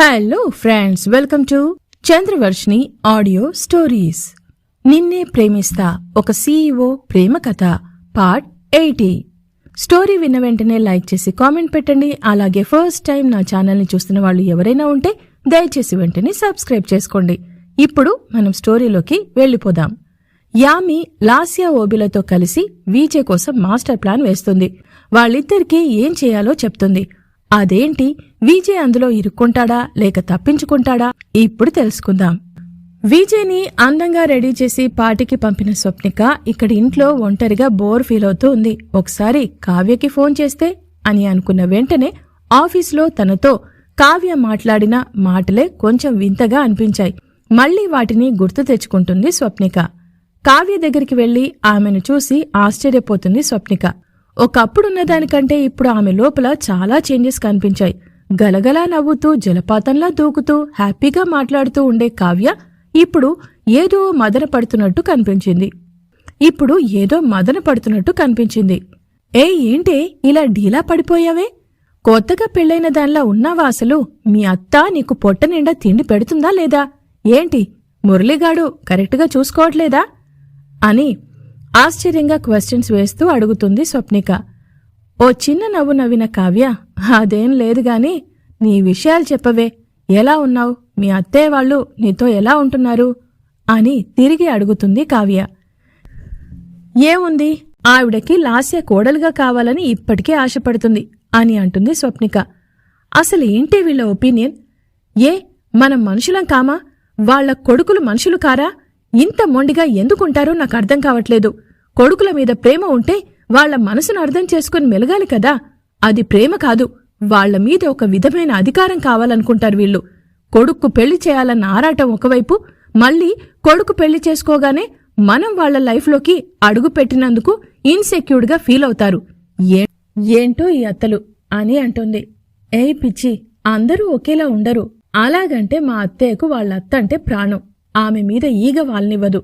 Hello friends welcome to Chandravarshini audio stories నిన్నే ప్రేమిస్తా ఒక సీఈఓ ప్రేమ కథ పార్ట్ ఎయిటీ స్టోరీ విన్న వెంటనే లైక్ చేసి కామెంట్ పెట్టండి. అలాగే ఫస్ట్ టైం నా ఛానల్ని చూస్తున్న వాళ్ళు ఎవరైనా ఉంటే దయచేసి వెంటనే సబ్స్క్రైబ్ చేసుకోండి. ఇప్పుడు మనం స్టోరీలోకి వెళ్ళిపోదాం. యామి లాస్యా ఓబిలతో కలిసి వీజే కోసం మాస్టర్ ప్లాన్ వేస్తుంది. వాళ్ళిద్దరికీ ఏం చేయాలో చెప్తుంది. అదేంటి? విజయ్ అందులో ఇరుక్కుంటాడా? లేక తప్పించుకుంటాడా? ఇప్పుడు తెలుసుకుందాం. విజయ్ని అందంగా రెడీ చేసి పార్టీకి పంపిన స్వప్నిక ఇక్కడ ఇంట్లో ఒంటరిగా బోర్ ఫీల్ అవుతూ ఉంది. ఒకసారి కావ్యకి ఫోన్ చేస్తే అని అనుకున్న వెంటనే ఆఫీస్లో తనతో కావ్య మాట్లాడిన మాటలే కొంచెం వింతగా అనిపించాయి. మళ్ళీ వాటిని గుర్తు తెచ్చుకుంటుంది స్వప్నిక. కావ్య దగ్గరికి వెళ్ళి ఆమెను చూసి ఆశ్చర్యపోతుంది స్వప్నిక. ఒకప్పుడున్న దానికంటే ఇప్పుడు ఆమె లోపల చాలా చేంజెస్ కనిపించాయి. గలగలా నవ్వుతూ జలపాతంలా దూకుతూ హ్యాపీగా మాట్లాడుతూ ఉండే కావ్య ఇప్పుడు ఏదో మదన పడుతున్నట్టు కనిపించింది. ఇప్పుడు ఏదో మదన పడుతున్నట్టు కనిపించింది. ఏ ఏంటే ఇలా డీలా పడిపోయావే? కొత్తగా పెళ్ళైన దానిలా ఉన్నావా అసలు? మీ అత్త నీకు పొట్ట నిండా తిండి పెడుతుందా లేదా? ఏంటి మురళిగాడు కరెక్ట్గా చూసుకోవట్లేదా? అని ఆశ్చర్యంగా క్వశ్చన్స్ వేస్తూ అడుగుతుంది స్వప్నిక. ఓ చిన్న నవ్వు నవ్విన కావ్య అదేం లేదు గాని నీ విషయాలు చెప్పవే. ఎలా ఉన్నావు? మీ అత్తయ్య వాళ్ళు నీతో ఎలా ఉంటున్నారు? అని తిరిగి అడుగుతుంది కావ్య. ఏముంది? ఆవిడకి లాస్య కోడలుగా కావాలని ఇప్పటికే ఆశపడుతుంది అని అంటుంది స్వప్నిక. అసలు ఏంటి వీళ్ళ ఒపీనియన్? ఏ మనం మనుషులం కామా? వాళ్ళ కొడుకులు మనుషులు కారా? ఇంత మొండిగా ఎందుకుంటారో నాకు అర్థం కావట్లేదు. కొడుకుల మీద ప్రేమ ఉంటే వాళ్ళ మనసును అర్థం చేసుకుని మెలగాలి కదా. అది ప్రేమ కాదు. వాళ్ళ మీద ఒక విధమైన అధికారం కావాలనుకుంటారు వీళ్ళు. కొడుక్కు పెళ్ళి చేయాలన్న ఆరాటం ఒకవైపు మళ్ళీ కొడుకు పెళ్ళి చేసుకోగానే మనం వాళ్ళ లైఫ్లోకి అడుగు పెట్టినందుకు ఇన్సెక్యూర్డ్గా ఫీల్ అవుతారు. ఏంటో ఈ అత్తలు అని అంటుంది. ఏయ్ పిచ్చి అందరూ ఒకేలా ఉండరు. అలాగంటే మా అత్తయ్యకు వాళ్ళ అత్త అంటే ప్రాణం. ఆమె మీద ఈగ వాల్నివ్వదు.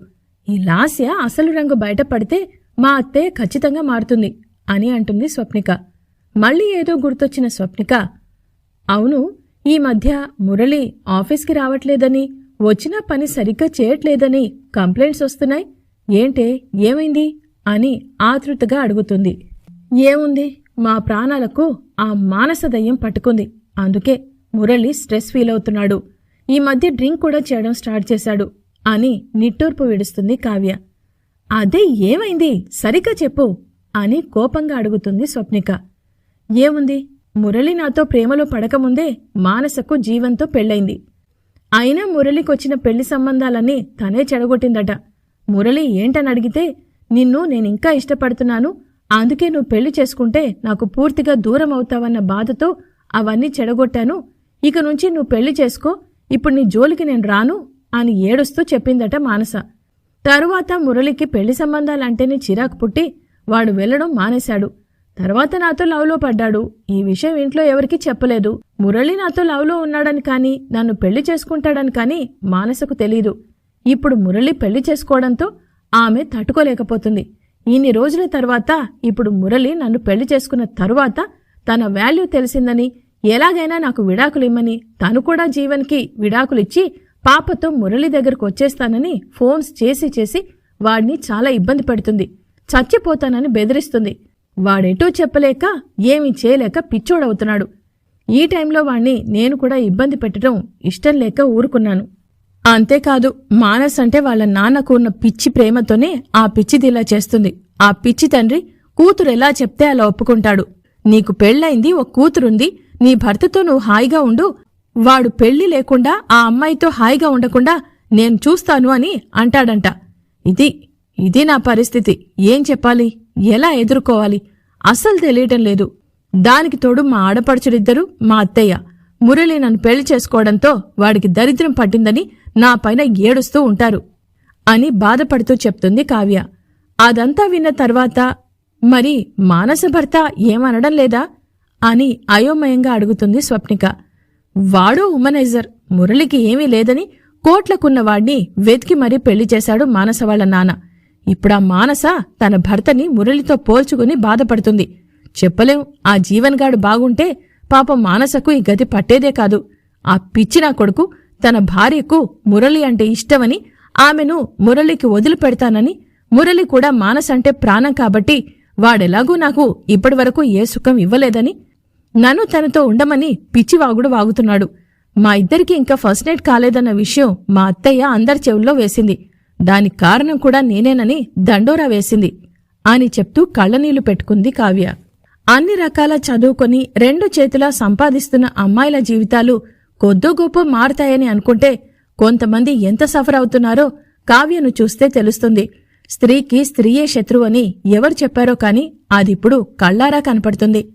ఈ లాస్య అసలు రంగు బయటపడితే మా అత్తయ్య ఖచ్చితంగా మారుతుంది అని అంటుంది స్వప్నిక. మళ్ళీ ఏదో గుర్తొచ్చిన స్వప్నిక. అవును ఈ మధ్య మురళి ఆఫీస్కి రావట్లేదని వచ్చిన పని సరిగ్గా చేయట్లేదని కంప్లైంట్స్ వస్తున్నాయి. ఏంటే ఏమైంది అని ఆతృతగా అడుగుతుంది. ఏముంది? మా ప్రాణాలకు ఆ మానస దయ్యం పట్టుకుంది. అందుకే మురళి స్ట్రెస్ ఫీల్ అవుతున్నాడు. ఈ మధ్య డ్రింక్ కూడా చేయడం స్టార్ట్ చేశాడు అని నిట్టూర్పు విడుస్తుంది కావ్య. అదే ఏమైంది? సరిగ్గా చెప్పు అని కోపంగా అడుగుతుంది స్వప్నిక. ఏముంది? మురళి నాతో ప్రేమలో పడకముందే మానసకు జీవంతో పెళ్ళైంది. అయినా మురళికొచ్చిన పెళ్ళి సంబంధాలన్నీ తనే చెడగొట్టిందట. మురళి ఏంటని అడిగితే నిన్ను నేనింకా ఇష్టపడుతున్నాను అందుకే నువ్వు పెళ్ళి చేసుకుంటే నాకు పూర్తిగా దూరం అవుతావన్న బాధతో అవన్నీ చెడగొట్టాను ఇక నుంచి నువ్వు పెళ్ళి చేసుకో ఇప్పుడు నీ జోలికి నేను రాను అని ఏడుస్తూ చెప్పిందట మానస. తరువాత మురళికి పెళ్ళి సంబంధాలంటేనే చిరాకు పుట్టి వాడు వెళ్ళడం మానేశాడు. తర్వాత నాతో లవ్లో పడ్డాడు. ఈ విషయం ఇంట్లో ఎవరికీ చెప్పలేదు. మురళి నాతో లవ్లో ఉన్నాడని కానీ నన్ను పెళ్ళి చేసుకుంటాడని కానీ మానసకు తెలీదు. ఇప్పుడు మురళి పెళ్ళి చేసుకోవడంతో ఆమె తట్టుకోలేకపోతుంది. ఇన్ని రోజుల తర్వాత ఇప్పుడు మురళి నన్ను పెళ్ళి చేసుకున్న తరువాత తన వాల్యూ తెలిసిందని ఎలాగైనా నాకు విడాకులు ఇమ్మని తను కూడా జీవన్కి విడాకులిచ్చి పాపతో మురళి దగ్గరకు వచ్చేస్తానని ఫోన్స్ చేసి చేసి వాడిని చాలా ఇబ్బంది పెడుతుంది. చచ్చిపోతానని బెదిరిస్తుంది. వాడెటూ చెప్పలేక ఏమీ చేయలేక పిచ్చోడవుతున్నాడు. ఈ టైంలో వాణ్ణి నేను కూడా ఇబ్బంది పెట్టడం ఇష్టం లేక ఊరుకున్నాను. అంతేకాదు మానస్ అంటే వాళ్ళ నాన్నకు ఉన్న పిచ్చి ప్రేమతోనే ఆ పిచ్చిదిలా చేస్తుంది. ఆ పిచ్చి తండ్రి కూతురు ఎలా చెప్తే అలా ఒప్పుకుంటాడు. నీకు పెళ్ళైంది ఒక కూతురుంది నీ భర్తతో నువ్వు హాయిగా ఉండు. వాడు పెళ్ళి లేకుండా ఆ అమ్మాయితో హాయిగా ఉండకుండా నేను చూస్తాను అని అంటాడంట. ఇది ఇది నా పరిస్థితి. ఏం చెప్పాలి? ఎలా ఎదుర్కోవాలి? అస్సలు తెలియటం లేదు. దానికి తోడు మా ఆడపడుచుడిద్దరూ మా అత్తయ్య మురళి నన్ను పెళ్ళి చేసుకోవడంతో వాడికి దరిద్రం పట్టిందని నా పైన ఏడుస్తూ ఉంటారు అని బాధపడుతూ చెప్తుంది కావ్య. అదంతా విన్న తర్వాత మరి మానస భర్త ఏమనడం లేదా? అని అయోమయంగా అడుగుతుంది స్వప్నిక. వాడో ఉమనైజర్ మురళికి ఏమీ లేదని కోట్లకున్న వాణ్ణి వెతికి మరీ పెళ్ళి చేశాడు మానస వాళ్ళ నాన్న. ఇప్పుడా మానస తన భర్తని మురళితో పోల్చుకుని బాధపడుతుంది. చెప్పలేం ఆ జీవన్గాడు బాగుంటే పాపం మానసకు ఈ గతి పట్టేదే కాదు. ఆ పిచ్చిన కొడుకు తన భార్యకు మురళి అంటే ఇష్టమని ఆమెను మురళికి వదిలిపెడతానని మురళి కూడా మానసంటే అంటే ప్రాణం కాబట్టి వాడెలాగూ నాకు ఇప్పటివరకు ఏ సుఖం ఇవ్వలేదని నన్ను తనతో ఉండమని పిచ్చివాగుడు వాగుతున్నాడు. మా ఇద్దరికి ఇంకా ఫస్ట్ నైట్ కాలేదన్న విషయం మా అత్తయ్య అందరి చెవుల్లో వేసింది. దానికి కారణం కూడా నేనేనని దండోరా వేసింది. అని చెప్తూ కళ్ళనీళ్ళు పెట్టుకుంది కావ్య. అన్ని రకాల చదువుకొని రెండు చేతులా సంపాదిస్తున్న అమ్మాయిల జీవితాలు కొద్దో గొప్ప మారుతాయని అనుకుంటే కొంతమంది ఎంత సఫర్ అవుతున్నారో కావ్యను చూస్తే తెలుస్తుంది. స్త్రీకి స్త్రీయే శత్రువు అని ఎవరు చెప్పారో కాని అదిప్పుడు కళ్ళారా కనపడుతుంది.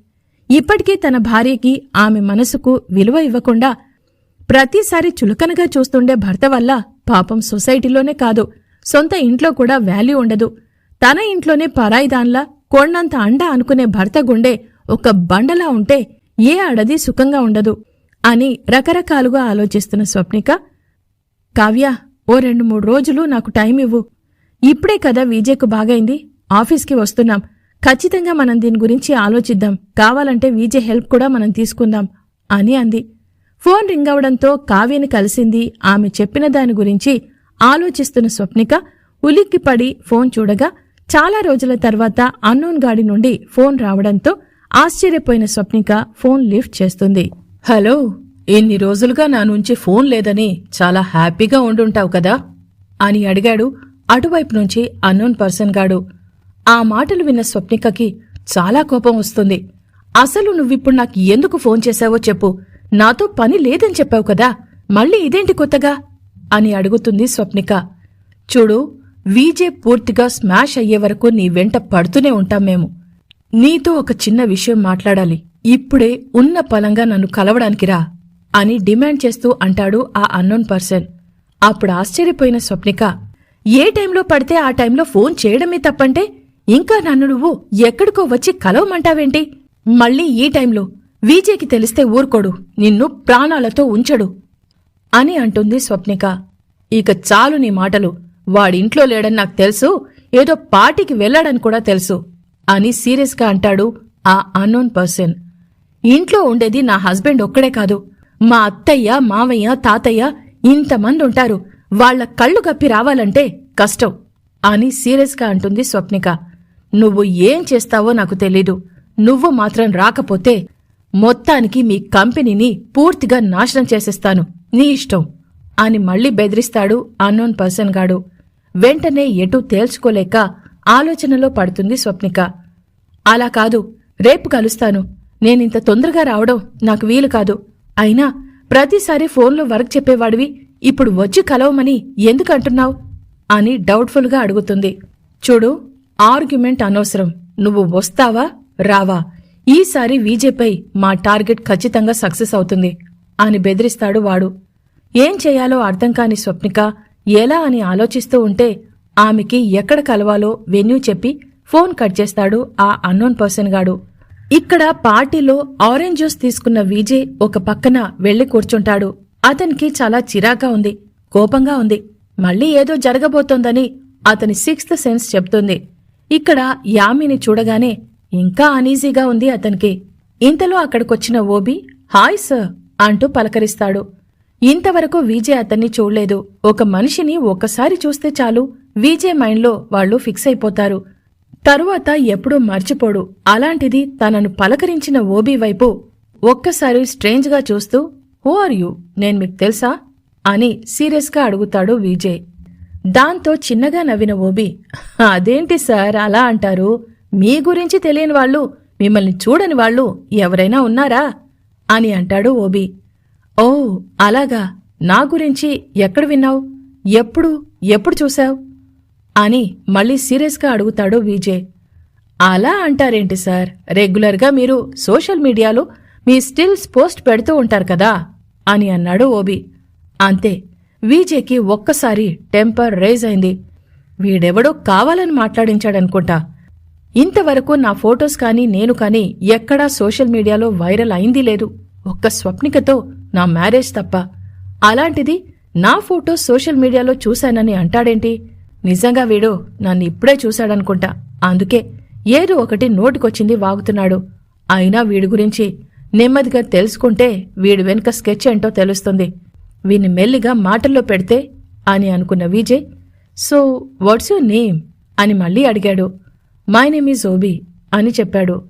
ఇప్పటికీ తన భార్యకి ఆమె మనసుకు విలువ ఇవ్వకుండా ప్రతిసారి చులకనగా చూస్తుండే భర్త వల్ల పాపం సొసైటీలోనే కాదు సొంత ఇంట్లో కూడా వాల్యూ ఉండదు. తన ఇంట్లోనే పరాయిదాన్లా కొండంత అండ అనుకునే భర్త గుండె ఒక బండలా ఉంటే ఏ అడది సుఖంగా ఉండదు అని రకరకాలుగా ఆలోచిస్తున్న స్వప్నిక కావ్య ఓ రెండు మూడు రోజులు నాకు టైం ఇవ్వు. ఇప్పుడే కదా విజయ్కు బాగైంది ఆఫీస్కి వస్తున్నాం. ఖచ్చితంగా మనం దీని గురించి ఆలోచిద్దాం. కావాలంటే వీజే హెల్ప్ కూడా మనం తీసుకుందాం అని అంది. ఫోన్ రింగ్ అవడంతో కావ్యని కలిసింది. ఆమె చెప్పిన దాని గురించి ఆలోచిస్తున్న స్వప్నిక ఉలిక్కిపడి ఫోన్ చూడగా చాలా రోజుల తర్వాత అన్నోన్ గాడి నుండి ఫోన్ రావడంతో ఆశ్చర్యపోయిన స్వప్నిక ఫోన్ లిఫ్ట్ చేస్తుంది. హలో ఇన్ని రోజులుగా నా నుంచి ఫోన్ లేదని చాలా హ్యాపీగా ఉండుంటావు కదా? అని అడిగాడు. అటువైపు నుంచి అన్నోన్ పర్సన్ గాడు. ఆ మాటలు విన్న స్వప్నికకి చాలా కోపం వస్తుంది. అసలు నువ్విప్పుడు నాకు ఎందుకు ఫోన్ చేశావో చెప్పు. నాతో పని లేదని చెప్పావు కదా. మళ్ళీ ఇదేంటి కొత్తగా? అని అడుగుతుంది స్వప్నిక. చూడు వీజే పూర్తిగా స్మాష్ అయ్యే వరకు నీ వెంట పడుతూనే ఉంటాం మేము. నీతో ఒక చిన్న విషయం మాట్లాడాలి. ఇప్పుడే ఉన్న పలంగా నన్ను కలవడానికి రా అని డిమాండ్ చేస్తూ అంటాడు ఆ అన్నోన్ పర్సన్. అప్పుడు ఆశ్చర్యపోయిన స్వప్నిక. ఏ టైంలో పడితే ఆ టైంలో ఫోన్ చేయడమే తప్పంటే ఇంకా నన్ను నువ్వు ఎక్కడికో వచ్చి కలవమంటావేంటి? మళ్ళీ ఈ టైంలో వీజేకి తెలిస్తే ఊరుకోడు నిన్ను ప్రాణాలతో ఉంచడు అని అంటుంది స్వప్నిక. ఇక చాలు నీ మాటలు వాడింట్లో లేడని నాకు తెలుసు ఏదో పార్టీకి వెళ్ళాడని కూడా తెలుసు అని సీరియస్గా అంటాడు ఆ అన్నోన్ పర్సన్. ఇంట్లో ఉండేది నా హస్బెండ్ ఒక్కడే కాదు మా అత్తయ్య మావయ్య తాతయ్య ఇంతమంది ఉంటారు వాళ్ళ కళ్ళు కప్పి రావాలంటే కష్టం అని సీరియస్గా అంటుంది స్వప్నిక. నువ్వు ఏం చేస్తావో నాకు తెలీదు. నువ్వు మాత్రం రాకపోతే మొత్తానికి మీ కంపెనీని పూర్తిగా నాశనం చేసేస్తాను. నీ ఇష్టం. అని మళ్ళీ బెదిరిస్తాడు అన్నోన్ పర్సన్ గాడు. వెంటనే ఎటూ తేల్చుకోలేక ఆలోచనలో పడుతుంది స్వప్నిక. అలా కాదు రేపు కలుస్తాను. నేనింత తొందరగా రావడం నాకు వీలు కాదు. అయినా ప్రతిసారి ఫోన్లో వర్క్ చెప్పేవాడివి ఇప్పుడు వచ్చి కలవమని ఎందుకంటున్నావు అని డౌట్ఫుల్గా అడుగుతుంది. చూడు ఆర్గ్యుమెంట్ అనవసరం. నువ్వు వస్తావా? రావా. ఈసారి వీజేపై మా టార్గెట్ ఖచ్చితంగా సక్సెస్ అవుతుంది అని బెదిరిస్తాడు వాడు. ఏం చేయాలో అర్థం కాని స్వప్నిక ఎలా అని ఆలోచిస్తూ ఉంటే ఆమెకి ఎక్కడ కలవాలో వెన్యూ చెప్పి ఫోన్ కట్ చేస్తాడు ఆ అన్నోన్ పర్సన్ గాడు. ఇక్కడ పార్టీలో ఆరెంజ్ జ్యూస్ తీసుకున్న విజయ్ ఒక పక్కన వెళ్ళి కూర్చుంటాడు. అతనికి చాలా చిరాగా ఉంది కోపంగా ఉంది. మళ్ళీ ఏదో జరగబోతోందని అతని సిక్స్త్ సెన్స్ చెప్తుంది. ఇక్కడ యామిని చూడగానే ఇంకా అనీజీగా ఉంది అతనికి. ఇంతలో అక్కడికొచ్చిన ఓబి హాయ్ సర్ అంటూ పలకరిస్తాడు. ఇంతవరకు విజయ్ అతన్ని చూడలేదు. ఒక మనిషిని ఒక్కసారి చూస్తే చాలు విజయ్ మైండ్లో వాళ్ళు ఫిక్స్ అయిపోతారు. తరువాత ఎప్పుడూ మర్చిపోడు. అలాంటిది తనను పలకరించిన ఓబీ వైపు ఒక్కసారి స్ట్రేంజ్గా చూస్తూ హూ ఆర్ యూ? నేను మీకు తెలుసా? అని సీరియస్గా అడుగుతాడు విజయ్. దాంతో చిన్నగా నవ్విన ఓబి అదేంటి సార్ అలా అంటారు? మీ గురించి తెలియని వాళ్ళు మిమ్మల్ని చూడని వాళ్ళు ఎవరైనా ఉన్నారా? అని అంటాడు ఓబి. ఓ అలాగా? నా గురించి ఎక్కడ విన్నావు? ఎప్పుడు ఎప్పుడు చూశావు? అని మళ్ళీ సీరియస్గా అడుగుతాడు విజయ్. అలా అంటారేంటి సార్? రెగ్యులర్గా మీరు సోషల్ మీడియాలో మీ స్టిల్స్ పోస్ట్ పెడుతూ ఉంటారు కదా? అని అన్నాడు ఓబి. అంతే వీజేకి ఒక్కసారి టెంపర్ రేజ్ అయింది. వీడెవడో కావాలని మాట్లాడించాడనుకుంటా. ఇంతవరకు నా ఫోటోస్ కానీ నేను కానీ ఎక్కడా సోషల్ మీడియాలో వైరల్ అయింది లేదు. ఒక్క స్వప్నికతో నా మ్యారేజ్ తప్ప. అలాంటిది నా ఫోటోస్ సోషల్ మీడియాలో చూశానని అంటాడేంటి? నిజంగా వీడు నన్ను ఇప్పుడే చూశాడనుకుంటా. అందుకే ఏదో ఒకటి నోటికొచ్చింది వాగుతున్నాడు. అయినా వీడి గురించి నెమ్మదిగా తెలుసుకుంటే వీడి వెనుక స్కెచ్ ఏంటో తెలుస్తుంది. వీని మెల్లిగా మాటల్లో పెడితే అని అనుకున్న Vijay so what's your name? అని మళ్ళీ అడిగాడు. మై నేమ్ ఈజ్ ఓబీ అని చెప్పాడు.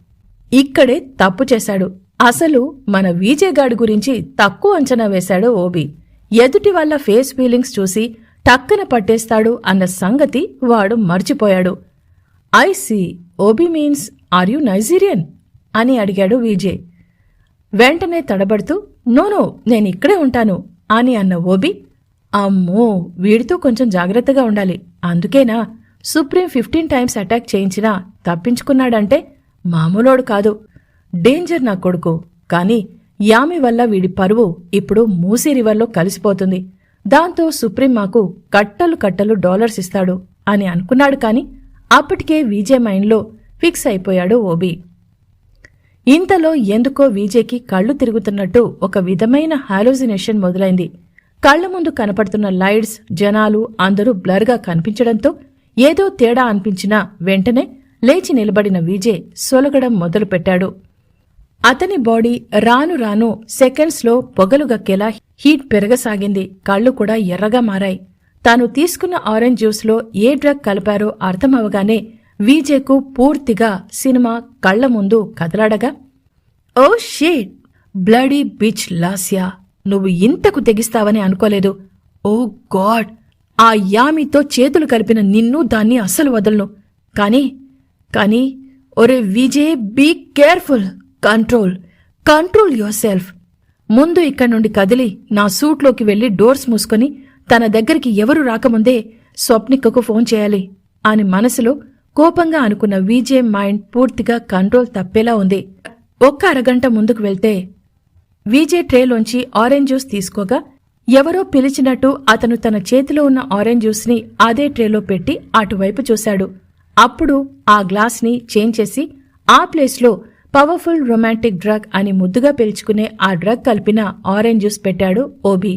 ఇక్కడే తప్పు చేశాడు. అసలు మన విజయ్ గాడి గురించి తక్కువ అంచనా వేశాడు ఓబీ. ఎదుటి వాళ్ళ ఫేస్ ఫీలింగ్స్ చూసి టక్కన పట్టేస్తాడు అన్న సంగతి వాడు మర్చిపోయాడు. I see Obi means are you Nigerian? అని అడిగాడు విజయ్. వెంటనే తడబడుతూ నోనో నేను ఇక్కడే ఉంటాను. అని అన్న ఓబి అమ్మో వీడితో కొంచెం జాగ్రత్తగా ఉండాలి. అందుకేనా? సుప్రీం ఫిఫ్టీన్ టైమ్స్ అటాక్ చేయించినా తప్పించుకున్నాడంటే మామూలోడు కాదు. డేంజర్ నా కొడుకు. కాని యామి వల్ల వీడి పరువు ఇప్పుడు మూసీ రివర్లో కలిసిపోతుంది. దాంతో సుప్రీం మాకు కట్టలు కట్టలు డాలర్స్ ఇస్తాడు అని అనుకున్నాడు కాని అప్పటికే విజయ్ మైండ్లో ఫిక్స్ అయిపోయాడు ఓబీ. ఇంతలో ఎందుకో విజయ్కి కళ్ళు తిరుగుతున్నట్టు ఒక విధమైన హాలోజినేషన్ మొదలైంది. కళ్ళ ముందు కనపడుతున్న లైట్స్ జనాలు అందరూ బ్లర్గా కనిపించడంతో ఏదో తేడా అనిపించినా వెంటనే లేచి నిలబడిన విజయ్ సొలగడం మొదలుపెట్టాడు. అతని బాడీ రాను రాను సెకండ్స్లో పొగలు గక్కేలా హీట్ పెరగసాగింది. కళ్ళు కూడా ఎర్రగా మారాయి. తాను తీసుకున్న ఆరెంజ్ జ్యూస్లో ఏ డ్రగ్ కలిపారో అర్థమవగానే విజయ్కు పూర్తిగా సినిమా కళ్ళ ముందు కదలాడగా oh shit bloody bitch Lasya నువ్వు ఇంతకు తెగిస్తావని అనుకోలేదు. ఓ గాడ్ ఆ యామితో చేతులు కలిపిన నిన్ను దాన్ని అస్సలు వదలను. కానీ కానీ ఒరే Vijay be careful control control yourself ముందు ఇక్కడి నుండి కదిలి నా సూట్లోకి వెళ్ళి డోర్స్ మూసుకొని తన దగ్గరికి ఎవరు రాకముందే స్వప్నికకు ఫోన్ చేయాలి అని మనసులో కోపంగా అనుకున్న విజయ్ మైండ్ పూర్తిగా కంట్రోల్ తప్పేలా ఉంది. ఒక్క అరగంట ముందుకు వెళ్తే విజయ్ ట్రేలోంచి ఆరెంజ్ జ్యూస్ తీసుకోగా ఎవరో పిలిచినట్టు అతను తన చేతిలో ఉన్న ఆరెంజ్ జ్యూస్ని అదే ట్రేలో పెట్టి అటువైపు చూశాడు. అప్పుడు ఆ గ్లాస్ని చేంజ్ చేసి ఆ ప్లేస్లో పవర్ఫుల్ రొమాంటిక్ డ్రగ్ అని ముద్దుగా పిలుచుకునే ఆ డ్రగ్ కలిపిన ఆరెంజ్ జ్యూస్ పెట్టాడు ఓబీ.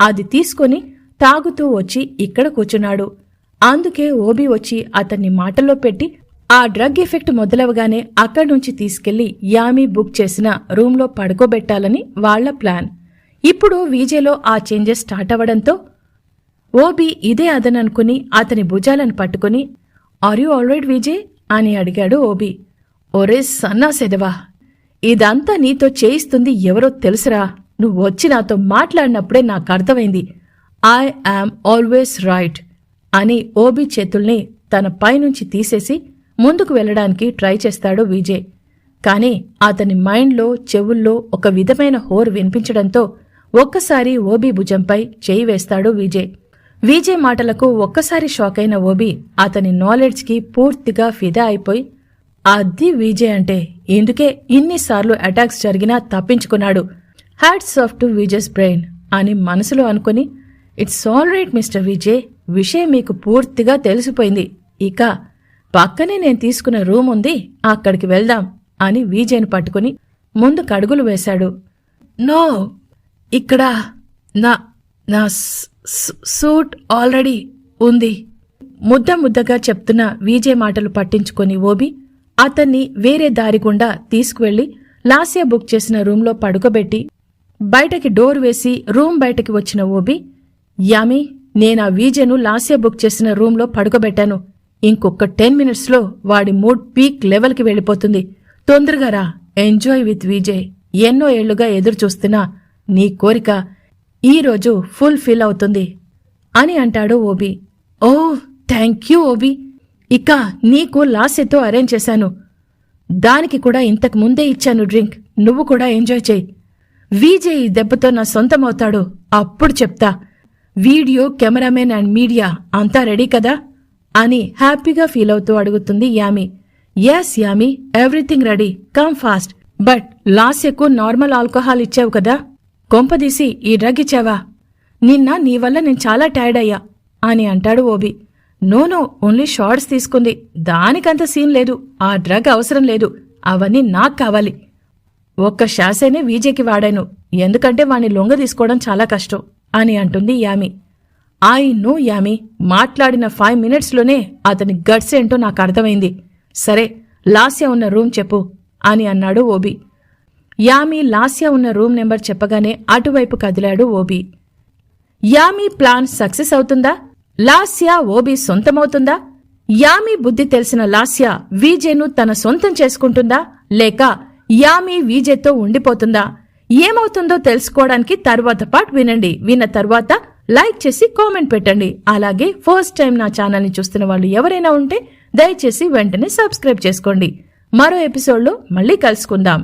అది తీసుకొని తాగుతూ వచ్చి ఇక్కడ కూర్చున్నాడు. అందుకే ఓబీ వచ్చి అతన్ని మాటల్లో పెట్టి ఆ డ్రగ్ ఎఫెక్ట్ మొదలవగానే అక్కడి నుంచి తీసుకెళ్ళి యామీ బుక్ చేసిన రూంలో పడుకోబెట్టాలని వాళ్ళ ప్లాన్. ఇప్పుడు వీజేలో ఆ చేంజెస్ స్టార్ట్ అవ్వడంతో ఓబీ ఇదే అదననుకుని అతని భుజాలను పట్టుకుని ఆర్ యూ ఆల్రైట్ విజయ్? అని అడిగాడు ఓబీ. ఒరే సన్నాసెదవా ఇదంతా నీతో చేయిస్తుంది ఎవరో తెలుసురా. నువ్వు వచ్చి నాతో మాట్లాడినప్పుడే నాకు అర్థమైంది. ఐ ఆమ్ ఆల్వేస్ రైట్ అని ఓబీ చేతుల్ని తన పైనుంచి తీసేసి ముందుకు వెళ్ళడానికి ట్రై చేస్తాడు విజయ్. కాని అతని మైండ్లో చెవుల్లో ఒక విధమైన హోర్ వినిపించడంతో ఒక్కసారి ఓబీ భుజంపై చేయి వేస్తాడు విజయ్. విజయ్ మాటలకు ఒక్కసారి షాక్ అయిన ఓబీ అతని నాలెడ్జ్కి పూర్తిగా ఫిదా అయిపోయి అది విజయ్ అంటే ఇందుకే ఇన్నిసార్లు అటాక్స్ జరిగినా తప్పించుకున్నాడు? Hats off to Vijay's brain అని మనసులో అనుకుని it's all right mister Vijay విషయం మీకు పూర్తిగా తెలిసిపోయింది. ఇక పక్కనే నేను తీసుకున్న రూమ్ ఉంది అక్కడికి వెళ్దాం అని విజయ్ను పట్టుకుని ముందు కడుగులు వేశాడు. నో ఇక్కడ నా నా సూట్ ఆల్రెడీ ఉంది. ముద్ద ముద్దగా చెప్తున్న విజయ్ మాటలు పట్టించుకొని ఓబి అతన్ని వేరే దారి గుండా తీసుకువెళ్ళి లాస్యా బుక్ చేసిన రూంలో పడుకోబెట్టి బయటకి డోర్ వేసి రూమ్ బయటకి వచ్చిన ఓబి యామి నేనా వీజను లాస్యా బుక్ చేసిన రూంలో పడుకోబెట్టాను. ఇంకొక టెన్ మినిట్స్లో వాడి మూడ్ పీక్ లెవెల్కి వెళ్ళిపోతుంది. తొందరగా రా ఎంజాయ్ విత్ విజయ్. ఎన్నో ఏళ్ళుగా ఎదురుచూస్తున్నా నీ కోరిక ఈరోజు ఫుల్ ఫిల్ అవుతుంది అని అంటాడు OB. Oh thank you Obi. ఇక నీకు లాస్యతో అరేంజ్ చేశాను. దానికి కూడా ఇంతకు ముందే ఇచ్చాను డ్రింక్. నువ్వు కూడా ఎంజాయ్ చేయి. విజయ్ ఈ దెబ్బతో నా సొంతమవుతాడు. అప్పుడు చెప్తా. వీడియో కెమెరామెన్ అండ్ మీడియా అంతా రెడీ కదా? అని హ్యాపీగా ఫీల్ అవుతూ అడుగుతుంది Yami. Yes Yami everything ready come fast but లాస్యకు normal alcohol ఇచ్చావు కదా? కొంపదీసి ఈ డ్రగ్ ఇచ్చావా? నిన్న నీ వల్ల నేను చాలా టైర్డ్ అయ్యా అని అంటాడు Obi. No no only shorts తీసుకుంది. దానికంత సీన్ లేదు. ఆ డ్రగ్ అవసరం లేదు. అవన్నీ నాకు కావాలి. ఒక్క శాసేనే వీజేకి వాడాను. ఎందుకంటే వాణ్ణి లొంగ తీసుకోవడం చాలా కష్టం. అని అంటుంది యామి. ఐ నో యామి మాట్లాడిన ఫైవ్ మినిట్స్లోనే అతని గట్స్ ఏంటో నాకు అర్థమైంది. సరే లాస్య ఉన్న రూమ్ చెప్పు అని అన్నాడు ఓబి. యామి లాస్య ఉన్న రూమ్ నెంబర్ చెప్పగానే అటువైపు కదిలాడు ఓబీ. యామి ప్లాన్ సక్సెస్ అవుతుందా? లాస్య ఓబీ సొంతమవుతుందా? యామి బుద్ధి తెలిసిన లాస్య వీజేను తన సొంతం చేసుకుంటుందా? లేక యామి వీజేతో ఉండిపోతుందా? ఏమవుతుందో తెలుసుకోవడానికి తర్వాత పార్ట్ వినండి. విన్న తర్వాత లైక్ చేసి కామెంట్ పెట్టండి. అలాగే ఫస్ట్ టైం నా ఛానల్ని చూస్తున్న వాళ్ళు ఎవరైనా ఉంటే దయచేసి వెంటనే సబ్స్క్రైబ్ చేసుకోండి. మరో ఎపిసోడ్లో మళ్ళీ కలుసుకుందాం.